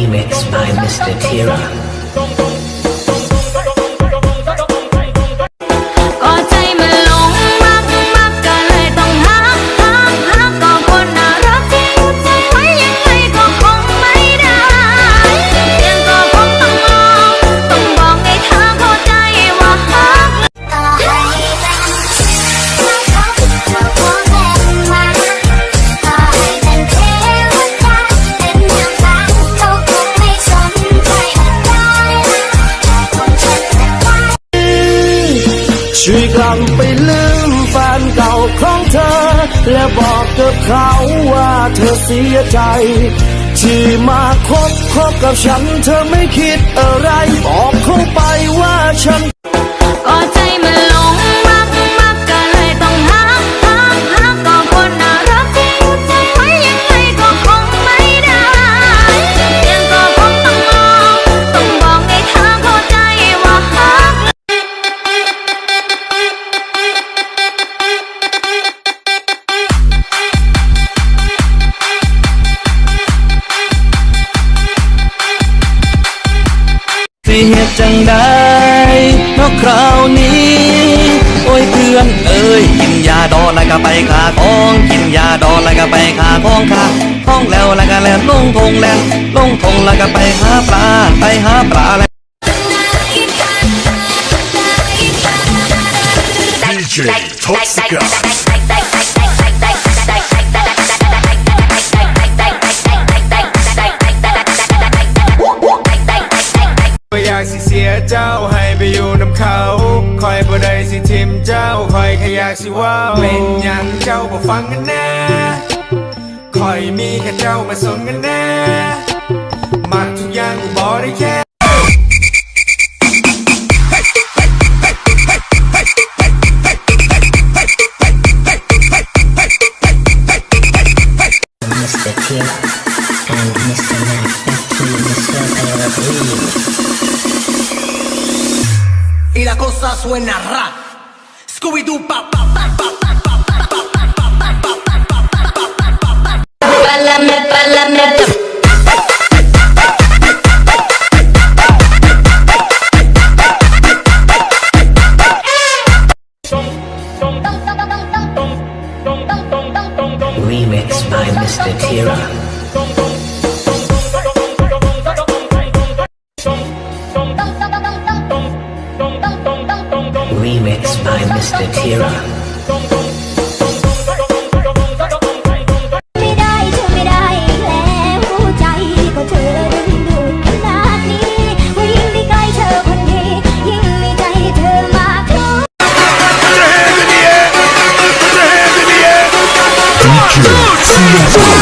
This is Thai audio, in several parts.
Remix by Mr. Tira. ช่วยกลับไปลืมแฟนเก่าของเธอ และบอกกับเขาว่าเธอเสียใจ ที่มาคบคบกับฉันเธอไม่คิดอะไร บอกเขาไปว่าฉันก็ใจ เหตุจังได้เพราะคราวนี้ โอ้ยเพื่อนเอ้ยกินยาดอแล้วก็ไปขาของกินยาดอแล้วก็ไปขาของขาของแล้วแล้วก็แล่นลงทงแล่นลงทงแล้วก็ไปหาปลาไปหาปลาแล้ว DJ Toxica. ทิมเจ้าคอยแค่อยากสิว่าเป็นหยังเจ้าบ่ฟังกันแน่คอยมีแค่เจ้ามาสนกันแน่มักทุกอย่างกูบอกได้แค่ Mr. Tira and Mr. Mac back to Mr. Tira Remix. y la cosa suena rap. Scooby Doo pa pa pa pa pa pa pa pa pa pa pa pa pa pa pa Pálame, pálame, Remix by Mr. Tira. remix by Mr. Tira. เ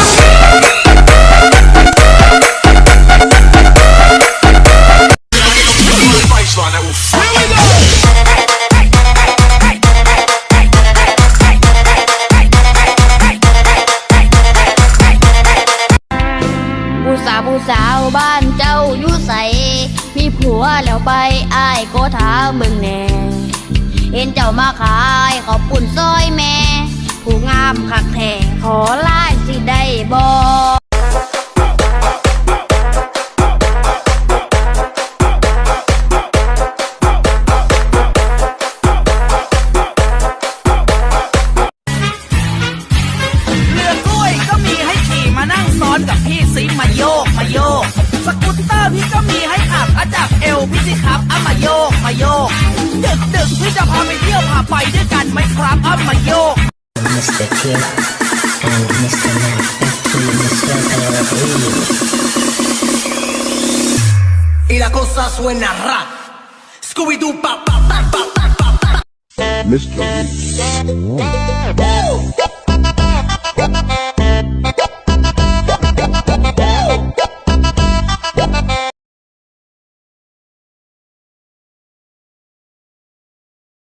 ผู้สาวบ้านเจ้าอยู่ใส มีผัวแล้วไปอ้ายก็ถามเบิ่งแน่เห็นเจ้ามาขายขอบปุ่นซอยแม่ ผู้งามคักแท้ขอไล่สิได้บอเรือกล้วยก็มีให้ขี่มานั่งซ้อนกับพี่ซิมาโย มาโยก สกูตเตอร์พี่ก็มีให้ขับอาจับเอวพี่สิครับเอามาโยกมาโยก ดึกดึกพี่จะพาไปเที่ยวพาไปด้วยกันไหมครับเอามาโยก Mr. Tira and Mr. Mac back to Mr. Tira Remix. y la cosa suena rap. Scooby Doo pa pa pa pa pa pa pa. Mr.